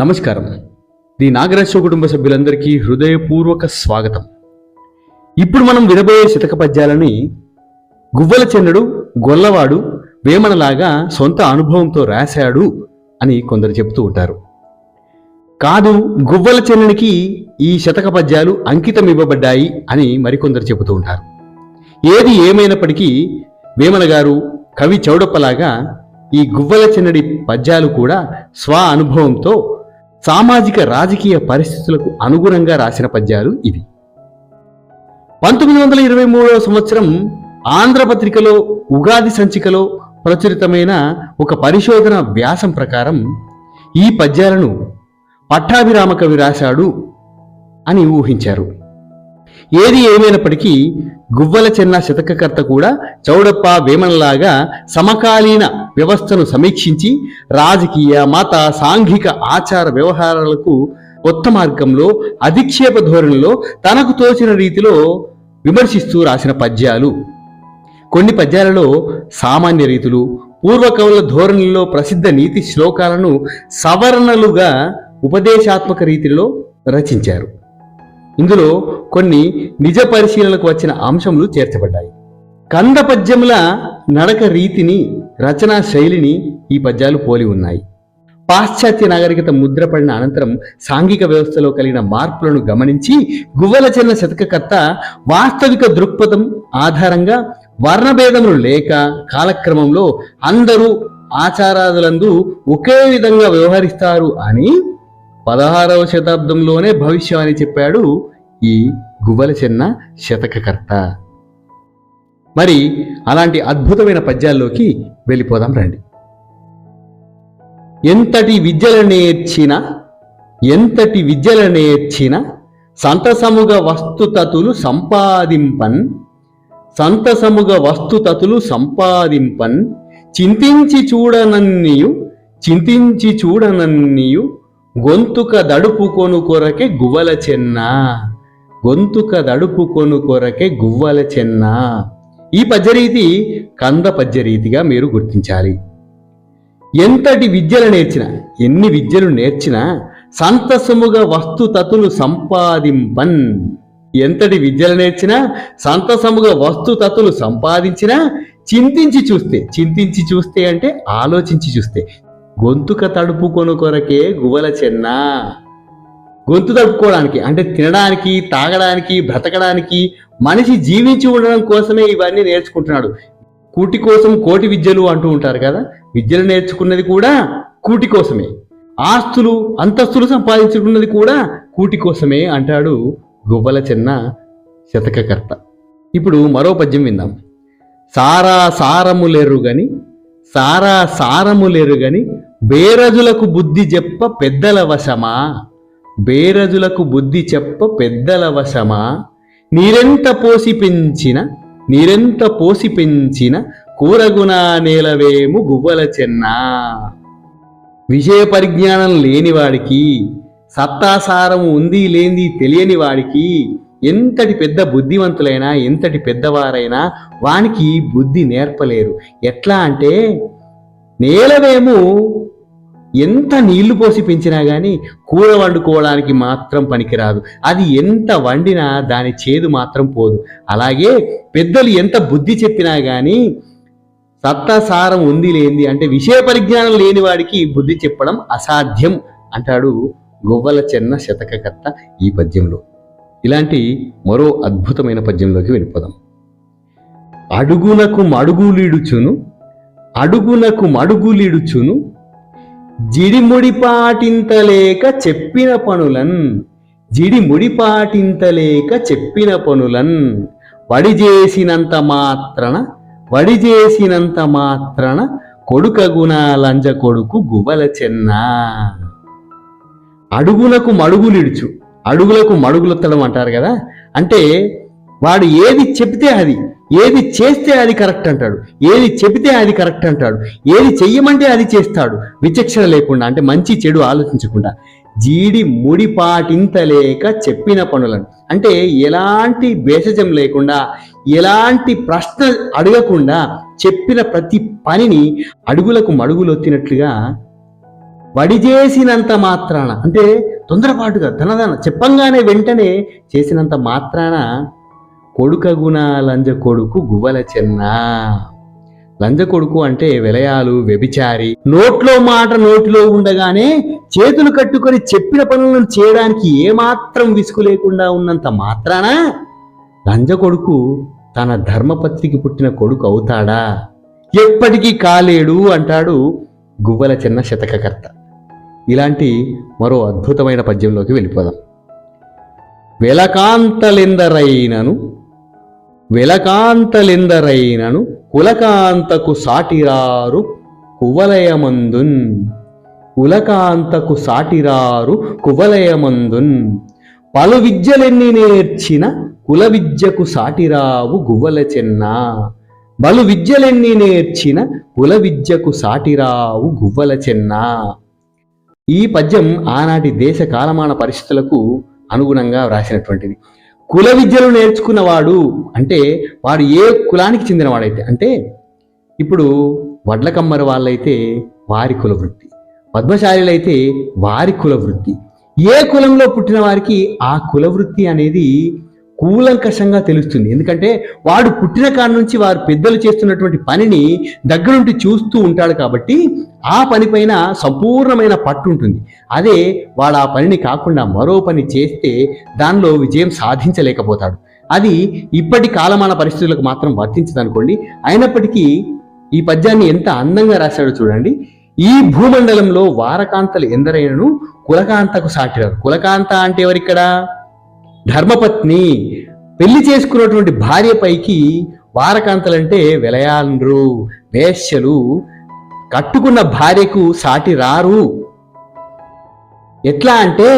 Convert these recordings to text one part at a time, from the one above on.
నమస్కారం. ది నాగరాజు కుటుంబ సభ్యులందరికీ హృదయపూర్వక స్వాగతం. ఇప్పుడు మనం వినబోయే శతక పద్యాలని గువ్వల చెన్నుడు గొల్లవాడు వేమనలాగా సొంత అనుభవంతో రాశాడు అని కొందరు చెబుతూ ఉంటారు. కాదు గువ్వల చెన్ననికి ఈ శతక పద్యాలు అంకితం ఇవ్వబడ్డాయి అని మరికొందరు చెబుతూ ఉంటారు. ఏది ఏమైనప్పటికీ వేమన గారు కవి చౌడప్పలాగా ఈ గువ్వల చెన్నడి పద్యాలు కూడా స్వ అనుభవంతో సామాజిక రాజకీయ పరిస్థితులకు అనుగుణంగా రాసిన పద్యాలు ఇవి. పంతొమ్మిది వందల ఇరవై మూడవ సంవత్సరం ఆంధ్రపత్రికలో ఉగాది సంచికలో ప్రచురితమైన ఒక పరిశోధన వ్యాసం ప్రకారం ఈ పద్యాలను పట్టాభిరామ కవి రాశాడు అని ఊహించారు. ఏది ఏమైనప్పటికీ గువ్వల చెన్న శతకకర్త కూడా చౌడప్ప వేమనలాగా సమకాలీన వ్యవస్థను సమీక్షించి రాజకీయ మత సాంఘిక ఆచార వ్యవహారాలకు కొత్త మార్గంలో అధిక్షేప ధోరణిలో తనకు తోచిన రీతిలో విమర్శిస్తూ రాసిన పద్యాలు. కొన్ని పద్యాలలో సామాన్య రీతులు పూర్వకవుల ధోరణిలో ప్రసిద్ధ నీతి శ్లోకాలను సవరణలుగా ఉపదేశాత్మక రీతిలో రచించారు. ఇందులో కొన్ని నిజ పరిశీలనకు వచ్చిన అంశములు చేర్చబడ్డాయి. కంద పద్యముల నడక రీతిని రచనా శైలిని ఈ పద్యాలు పోలి ఉన్నాయి. పాశ్చాత్య నాగరికత ముద్రపడిన అనంతరం సాంఘిక వ్యవస్థలో కలిగిన మార్పులను గమనించి గువ్వలచన్న శతకకర్త వాస్తవిక దృక్పథం ఆధారంగా వర్ణభేదములు లేక కాలక్రమంలో అందరూ ఆచారాదులందు ఒకే విధంగా వ్యవహరిస్తారు అని పదహారవ శతాబ్దంలోనే భవిష్యవాణి చెప్పాడు ఈ గువ్వల చెన్న శతకకర్త. మరి అలాంటి అద్భుతమైన పద్యాల్లోకి వెళ్ళిపోదాం రండి. ఎంతటి విద్యలు నేర్చిన ఎంతటి విద్యలు నేర్చిన సంతసముగ వస్తుతతులు సంపాదింపన్ సంతసముగ వస్తుతతులు సంపాదింపన్ చింతించి చూడనన్నియు చింతించి చూడనన్నియు గొంతుక దడుపుకొను కొరకే గువ్వల చెన్న. గొంతుక దడుపుకొను కొరకే గువ్వల చెన్న. ఈ పద్యరీతి కంద పద్యరీతిగా మీరు గుర్తించాలి. ఎంతటి విద్యలు నేర్చిన ఎన్ని విద్యలు నేర్చినా సంతసముగా వస్తుతతులు సంపాదింపన్. ఎంతటి విద్యలు నేర్చినా సంతసముగా వస్తుతతులు సంపాదించినా చింతించి చూస్తే చింతించి చూస్తే అంటే ఆలోచించి చూస్తే గొంతుక తడుపుకొను కొరకే గువ్వల చెన్న. గొంతు తడుపుకోవడానికి అంటే తినడానికి తాగడానికి బ్రతకడానికి మనిషి జీవించి ఉండడం కోసమే ఇవన్నీ నేర్చుకుంటున్నాడు. కూటి కోసం కోటి విద్యలు అంటూ ఉంటారు కదా? విద్యలు నేర్చుకున్నది కూడా కూటి కోసమే. ఆస్తులు అంతస్తులు సంపాదించుకున్నది కూడా కూటి కోసమే అంటాడు గువ్వల చిన్న శతకకర్త. ఇప్పుడు మరో పద్యం విందాం. సారా సారములేరు గని సారా సారములేరు గని బేరజులకు బుద్ధి చెప్ప పెద్దల వశమా? బేరజులకు బుద్ధి చెప్ప పెద్దల వశమా? నీరెంత పోసి పెంచిన నీరెంత పోసి పెంచిన కూరగుణ నేలవేము గువ్వల చెన్న? విషయ పరిజ్ఞానం లేనివాడికి సత్తాసారం ఉంది లేనిది తెలియని వాడికి ఎంతటి పెద్ద బుద్ధివంతులైనా ఎంతటి పెద్దవారైనా వానికి బుద్ధి నేర్పలేరు. ఎట్లా అంటే నేలవేము ఎంత నీళ్ళు పోసి పెంచినా కానీ కూర వండుకోవడానికి మాత్రం పనికిరాదు. అది ఎంత వండినా దాని చేదు మాత్రం పోదు. అలాగే పెద్దలు ఎంత బుద్ధి చెప్పినా కానీ సత్తాసారం ఉంది లేనిది అంటే విషయ పరిజ్ఞానం లేని వాడికి బుద్ధి చెప్పడం అసాధ్యం అంటాడు గొవ్వల చెన్న శతకకర్త ఈ పద్యంలో. ఇలాంటి మరో అద్భుతమైన పద్యంలోకి వెళ్ళిపోదాం. అడుగునకు మడుగులీడుచును అడుగునకు మడుగులీడుచును జిడిముడి పాటింతలేక చెప్పిన పనులన్. జిడిముడి పాటింతలేక చెప్పిన పనులన్. వడి చేసినంత మాత్రన వడి చేసినంత మాత్రన కొడుకగుణ లంజ కొడుకు గుబల చెన్న. అడుగులకు మడుగులిడుచు అడుగులకు మడుగులొత్తడం అంటారు కదా? అంటే వాడు ఏది చెప్తే అది. ఏది చేస్తే అది కరెక్ట్ అంటాడు. ఏది చెబితే అది కరెక్ట్ అంటాడు. ఏది చెయ్యమంటే అది చేస్తాడు. విచక్షణ లేకుండా అంటే మంచి చెడు ఆలోచించకుండా. జీడి ముడి పాటింతలేక చెప్పిన పనులను. అంటే ఎలాంటి భేషజం లేకుండా ఎలాంటి ప్రశ్న అడగకుండా చెప్పిన ప్రతి పనిని అడుగులకు మడుగులొత్తినట్లుగా వడి చేసినంత మాత్రాన అంటే తొందరపాటుగా తనదన చెప్పంగానే వెంటనే చేసినంత మాత్రాన కొడుకగుణ లంజ కొడుకు గువ్వల చెన్న. లంజ కొడుకు అంటే విలయాలు వ్యభిచారి. నోట్లో మాట నోటిలో ఉండగానే చేతులు కట్టుకొని చెప్పిన పనులను చేయడానికి ఏమాత్రం విసుగు లేకుండా ఉన్నంత మాత్రాన లంజ కొడుకు తన ధర్మపత్రికి పుట్టిన కొడుకు అవుతాడా? ఎప్పటికీ కాలేడు అంటాడు గువ్వల చిన్న శతకకర్త. ఇలాంటి మరో అద్భుతమైన పద్యంలోకి వెళ్ళిపోదాం. వెలకాంతలెందరైనను వెలకాంతలెందరైనను కులకాంతకు సాటిరారు కువలయమందున్. కులకాంతకు సాటిరారు కువలయమందున్. పలు విద్యలెన్ని నేర్చిన కుల విద్యకు సాటిరావు గువ్వల చెన్న. బలు విద్యలెన్ని నేర్చిన కుల విద్యకు సాటిరావు గువ్వల చెన్న. ఈ పద్యం ఆనాటి దేశ కాలమాన పరిస్థితులకు అనుగుణంగా వ్రాసినటువంటిది. కుల విద్యలు నేర్చుకున్నవాడు అంటే వాడు ఏ కులానికి చెందినవాడైతే అంటే ఇప్పుడు వడ్లకమ్మరు వాళ్ళైతే వారి కుల వృత్తి పద్మశాలిలైతే వారి కుల వృత్తి. ఏ కులంలో పుట్టిన వారికి ఆ కుల వృత్తి అనేది కూలంకషంగా తెలుస్తుంది. ఎందుకంటే వాడు పుట్టిన కాడ నుంచి వారు పెద్దలు చేస్తున్నటువంటి పనిని దగ్గరుండి చూస్తూ ఉంటాడు కాబట్టి ఆ పనిపైన సంపూర్ణమైన పట్టు ఉంటుంది అదే వాడు ఆ పనిని కాకుండా మరో పని చేస్తే దానిలో విజయం సాధించలేకపోతాడు. అది ఇప్పటి కాలమాన పరిస్థితులకు మాత్రం వర్తించదనుకోండి. అయినప్పటికీ ఈ పద్యాన్ని ఎంత అందంగా రాశాడో చూడండి. ఈ భూమండలంలో వారకాంతలు ఎందరైనను? కులకాంతకు సాటిరారు. కులకాంత అంటే ఎవరిక్కడ? ధర్మపత్ని పెళ్ళి చేసుకున్నటువంటి భార్య పైకి వారకాంతలంటే విలయాండ్రు వేశ్యలు. కట్టుకున్న భార్యకు సాటి రారు. ఎట్లా అంటే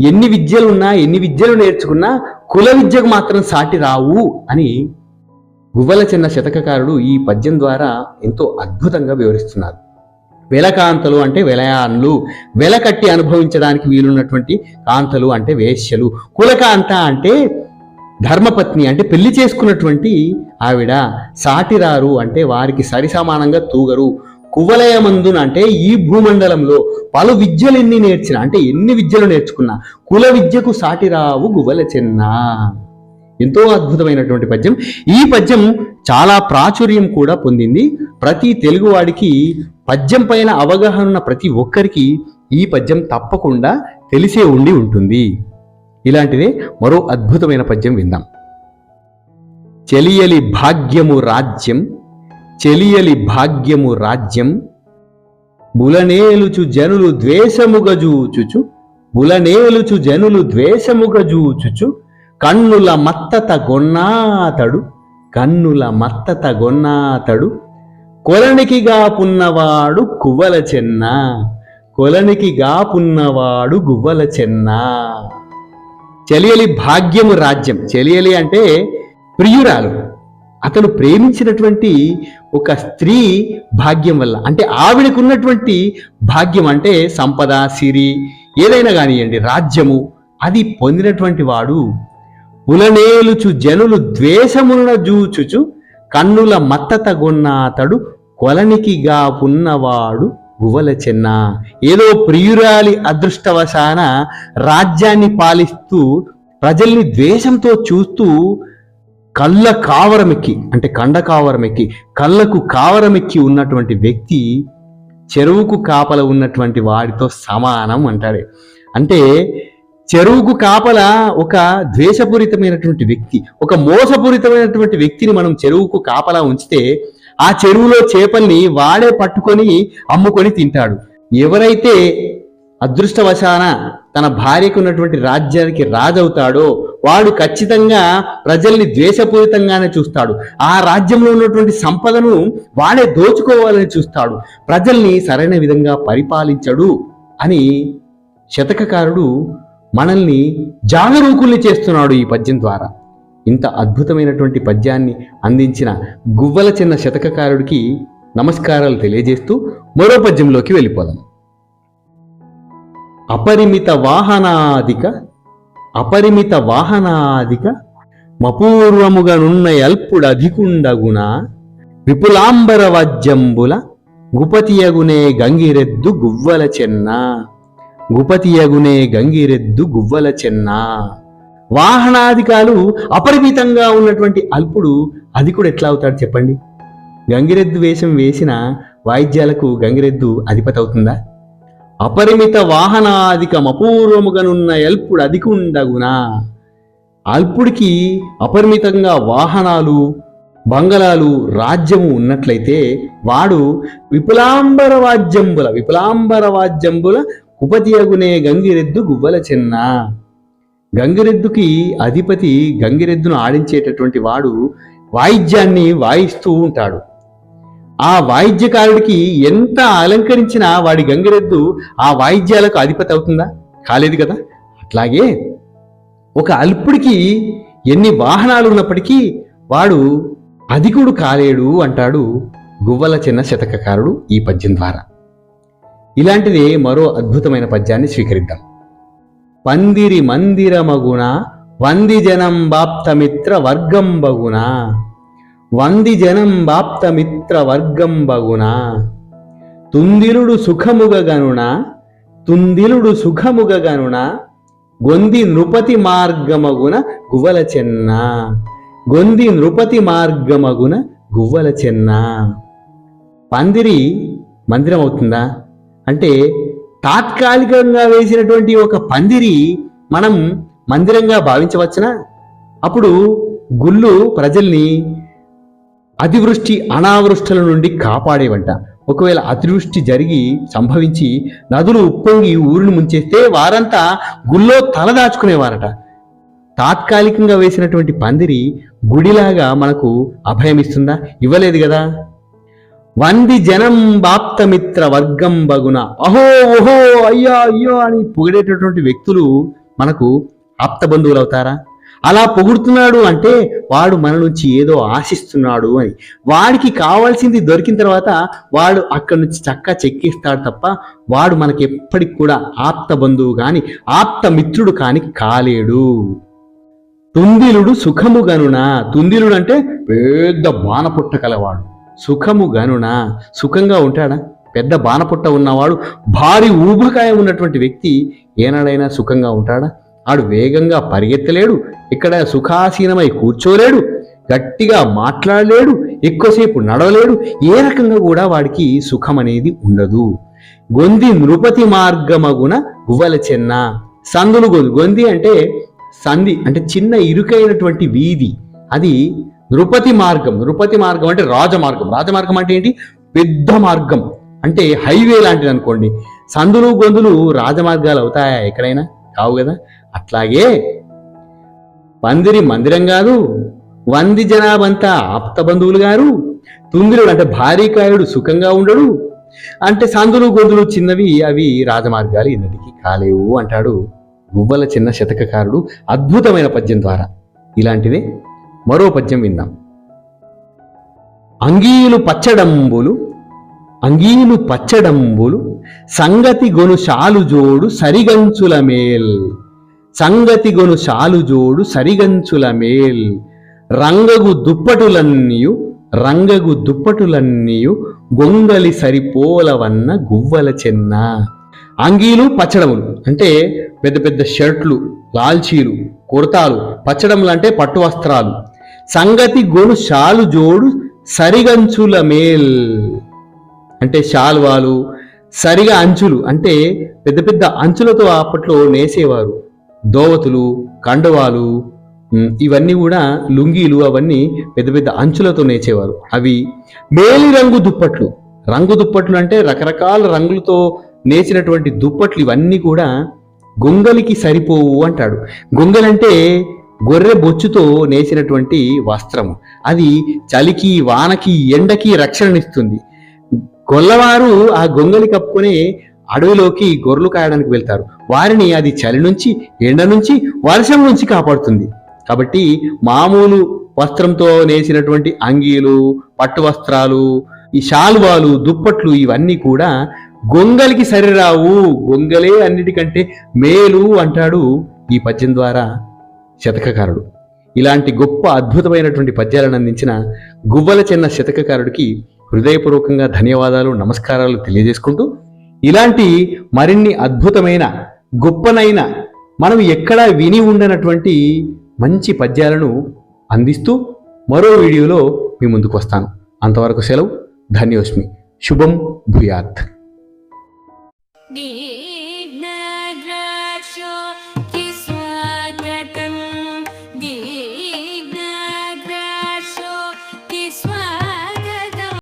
ఎన్ని విద్యలున్నా ఎన్ని విద్యలు నేర్చుకున్నా కుల విద్యకు మాత్రం సాటి రావు అని గువ్వల చిన్న శతకకారుడు ఈ పద్యం ద్వారా ఎంతో అద్భుతంగా వివరిస్తున్నారు. వెలకాంతలు అంటే వెలయాన్లు. వెలకట్టి అనుభవించడానికి వీలున్నటువంటి కాంతలు అంటే వేశ్యలు. కులకాంత అంటే ధర్మపత్ని అంటే పెళ్ళి చేసుకున్నటువంటి ఆవిడ. సాటిరారు అంటే వారికి సరిసమానంగా తూగరు. కువలయమందున అంటే ఈ భూమండలంలో పలు విద్యలు ఎన్ని నేర్చిన అంటే ఎన్ని విద్యలు నేర్చుకున్నా కుల విద్యకు సాటిరావు గువల చెన్న. ఎంతో అద్భుతమైనటువంటి పద్యం. ఈ పద్యం చాలా ప్రాచుర్యం కూడా పొందింది. ప్రతి తెలుగువాడికి పద్యం పైన అవగాహన ఉన్న ప్రతి ఒక్కరికి ఈ పద్యం తప్పకుండా తెలిసే ఉండి ఉంటుంది. ఇలాంటిదే మరో అద్భుతమైన పద్యం విందాం. చెలియలి భాగ్యము రాజ్యం చెలియలి భాగ్యము రాజ్యం బులనేలుచు జనులు ద్వేషముగ జూచుచు బులనేలుచు జనులు ద్వేషముగా జూచుచు కన్నుల మత్తత గొన్నాతడు కన్నుల మత్తత గొన్నాతడు కొలనికి గాపున్నవాడు కువ్వల చెన్న. కొలనికి గాపున్నవాడు గువ్వల చెన్న. చెలియలి భాగ్యము రాజ్యం. చెలియలి అంటే ప్రియురాలు. అతను ప్రేమించినటువంటి ఒక స్త్రీ భాగ్యం వల్ల. అంటే ఆవిడకున్నటువంటి భాగ్యం అంటే సంపద సిరి ఏదైనా కానివ్వండి రాజ్యము. అది పొందినటువంటి వాడు. ఉలనేలుచు జనులు ద్వేషమున జూచుచు కన్నుల మత్తత అతడు కొలనికిగా ఉన్నవాడు గువల చెన్న. ఏదో ప్రియురాలి అదృష్టవశాన రాజ్యాన్ని పాలిస్తూ ప్రజల్ని ద్వేషంతో చూస్తూ కళ్ళ కావరమెక్కి అంటే కండ కావరమెక్కి కళ్ళకు కావరమెక్కి ఉన్నటువంటి వ్యక్తి చెరువుకు కాపల ఉన్నటువంటి వాడితో సమానం అంటాడు అంటే చెరువుకు కాపల ఒక ద్వేషపూరితమైనటువంటి వ్యక్తి ఒక మోసపూరితమైనటువంటి వ్యక్తిని మనం చెరువుకు కాపలా ఉంచితే ఆ చెరువులో చేపల్ని వాడే పట్టుకొని అమ్ముకొని తింటాడు. ఎవరైతే అదృష్టవశాన తన భార్యకు ఉన్నటువంటి రాజ్యానికి రాజవుతాడో వాడు ఖచ్చితంగా ప్రజల్ని ద్వేషపూరితంగానే చూస్తాడు. ఆ రాజ్యంలో ఉన్నటువంటి సంపదను వాడే దోచుకోవాలని చూస్తాడు. ప్రజల్ని సరైన విధంగా పరిపాలించడు అని శతకకారుడు మనల్ని జాగరూకుల్ని చేస్తున్నాడు ఈ పద్యం ద్వారా. ఇంత అద్భుతమైనటువంటి పద్యాన్ని అందించిన గువ్వల చిన్న శతకకారుడికి నమస్కారాలు తెలియజేస్తూ మరో పద్యంలోకి వెళ్ళిపోదాం. అపరిమిత వాహనాధిక అపరిమిత వాహనాధిక మపూర్వముగా నున్న అధికుండగున విపులాంబర వజ్జంబుల గుపతియగునే గంగిరెద్దు గువ్వల చెన్న. గుపతియగునే గంగిరెద్దు గువ్వల చెన్న. వాహనాధికాలు అపరిమితంగా ఉన్నటువంటి అల్పుడు అది కూడా ఎట్లా అవుతాడు చెప్పండి? గంగిరెద్దు వేషం వేసిన వాయిద్యాలకు గంగిరెద్దు అధిపతి అవుతుందా? అపరిమిత వాహనాధికం అపూర్వముగానున్న ఎల్పుడు అధికుండగునా అల్పుడికి అపరిమితంగా వాహనాలు బంగళాలు రాజ్యము ఉన్నట్లయితే వాడు విపులాంబర వాద్యంబుల విపులాంబర వాద్యంబుల ఉపతియగునే గంగిరెద్దు గువ్వల చిన్న. గంగిరెద్దుకి అధిపతి గంగిరెద్దును ఆడించేటటువంటి వాడు వాయిద్యాన్ని వాయిస్తూ ఉంటాడు. ఆ వాయిద్యకారుడికి ఎంత అలంకరించినా వాడి గంగిరెద్దు ఆ వాయిద్యాలకు అధిపతి అవుతుందా? కాలేదు కదా? అట్లాగే ఒక అల్పుడికి ఎన్ని వాహనాలు ఉన్నప్పటికీ వాడు అధికుడు కాలేడు అంటాడు గువ్వల చిన్న శతకకారుడు ఈ పద్యం ద్వారా. ఇలాంటిది మరో అద్భుతమైన పద్యాన్ని స్వీకరిద్దాం. పందిరి మందిరమగుణ వంది జనం బాప్తమిత్ర వర్గం బగున వంది జనం బాప్తమిత్ర వర్గం బగున తుందిలుడు సుఖముగగనున తుందిలుడు సుఖముగగనున. గొంది నృపతి మార్గమగున గువ్వల చెన్న. గొంది నృపతి మార్గమగున గువ్వల చెన్న. పందిరి మందిరం అవుతుందా అంటే తాత్కాలికంగా వేసినటువంటి ఒక పందిరి మనం మందిరంగా భావించవచ్చునా? అప్పుడు గుళ్ళు ప్రజల్ని అతివృష్టి అనావృష్టుల నుండి కాపాడేవంట. ఒకవేళ అతివృష్టి జరిగి సంభవించి నదులు ఉప్పొంగి ఊరిని ముంచేస్తే వారంతా గుళ్ళో తలదాచుకునేవారట తాత్కాలికంగా వేసినటువంటి పందిరి గుడిలాగా మనకు అభయమిస్తుందా? ఇవ్వలేదు కదా. వంది జనం బాప్తమిత్ర వర్గం బగున. అహో ఓహో అయ్యో అయ్యో అని పొగిడేటటువంటి వ్యక్తులు మనకు ఆప్త బంధువులు అవుతారా అలా పొగుడుతున్నాడు అంటే వాడు మన నుంచి ఏదో ఆశిస్తున్నాడు అని. వాడికి కావాల్సింది దొరికిన తర్వాత వాడు అక్కడి నుంచి చక్క చెక్కిస్తాడు తప్ప వాడు మనకి ఎప్పటికి కూడా ఆప్త బంధువు కాని ఆప్త మిత్రుడు కాని కాలేడు. తుందిలుడు సుఖము గనున తుందిలుడు అంటే పెద్ద బాణపుట్ట కలవాడు. సుఖము గనున? సుఖంగా ఉంటాడా? పెద్ద బాణపుట్ట ఉన్నవాడు భారీ ఊబకాయం ఉన్నటువంటి వ్యక్తి ఏనాడైనా సుఖంగా ఉంటాడా? ఆడు వేగంగా పరిగెత్తలేడు ఇక్కడ సుఖాసీనమై కూర్చోలేడు గట్టిగా మాట్లాడలేడు ఎక్కువసేపు నడవలేడు ఏ రకంగా కూడా వాడికి సుఖం అనేది ఉండదు. గొంది నృపతి మార్గమగున గువ్వల చెన్న. సందులు గొంది గొంది అంటే సంధి అంటే చిన్న ఇరుకైనటువంటి వీధి. అది నృపతి మార్గం. నృపతి మార్గం అంటే రాజమార్గం. రాజమార్గం అంటే ఏంటి? పెద్ద మార్గం. అంటే హైవే లాంటిది అనుకోండి. సందులు గొంతులు రాజమార్గాలు అవుతాయా ఎక్కడైనా? కావు కదా? అట్లాగే పందిరి మందిరం కాదు వంది జనాభంతా ఆప్త బంధువులు గారు తుందిరుడు అంటే భారీకాయుడు సుఖంగా ఉండడు అంటే సందులు గొంతులు చిన్నవి అవి రాజమార్గాలు ఇన్నటికి కాలేవు అంటాడు. గువ్వల చిన్న శతకకారుడు అద్భుతమైన పద్యం ద్వారా. ఇలాంటిదే మరో పద్యం విందాం. అంగీలు పచ్చడంబులు అంగీలు పచ్చడంబులు సంగతి గొను శాలు జోడు సరిగంచుల మేల్. సంగతి గొను శాలు జోడు సరిగంచుల మేల్. రంగగు దుప్పటులన్నీయు రంగగు దుప్పటులన్నీయు గొంగలి సరిపోలవన్న గువ్వల చెన్న. అంగీలు పచ్చడములు అంటే పెద్ద పెద్ద షర్ట్లు లాల్చీలు కుర్తాలు. పచ్చడములు అంటే పట్టు వస్త్రాలు. సంగతి గొను షాలు జోడు సరిగంచుల మేల్. అంటే శాల్వాలు సరిగా అంచులు అంటే పెద్ద పెద్ద అంచులతో అప్పట్లో నేసేవారు. దోవతులు కండవాలు ఇవన్నీ కూడా లుంగీలు అవన్నీ పెద్ద పెద్ద అంచులతో నేచేవారు అవి మేలి రంగు దుప్పట్లు. రంగు దుప్పట్లు అంటే రకరకాల రంగులతో నేచినటువంటి దుప్పట్లు ఇవన్నీ కూడా గొంగలికి సరిపోవు అంటాడు. గొంగలంటే గొర్రె బొచ్చుతో నేసినటువంటి వస్త్రము. అది చలికి వానకి ఎండకి రక్షణనిస్తుంది. గొల్లవారు ఆ గొంగలి కప్పుకొని అడవిలోకి గొర్రెలు కాయడానికి వెళ్తారు. వారిని అది చలి నుంచి ఎండ నుంచి వర్షం నుంచి కాపాడుతుంది. కాబట్టి మామూలు వస్త్రంతో నేసినటువంటి అంగీలు పట్టు వస్త్రాలు ఈ శాలువాలు దుప్పట్లు ఇవన్నీ కూడా గొంగలికి సరిరావు. గొంగలే అన్నిటికంటే మేలు అంటాడు ఈ పద్యం ద్వారా శతకకారుడు. ఇలాంటి గొప్ప అద్భుతమైనటువంటి పద్యాలను అందించిన గువ్వల చిన్న శతకకారుడికి హృదయపూర్వకంగా ధన్యవాదాలు నమస్కారాలు తెలియజేసుకుంటూ ఇలాంటి మరిన్ని అద్భుతమైన గొప్పనైన మనం ఎక్కడా విని ఉండనటువంటి మంచి పద్యాలను అందిస్తూ మరో వీడియోలో మీ ముందుకు వస్తాను. అంతవరకు సెలవు. ధన్యోస్మి. శుభం భూయాత్.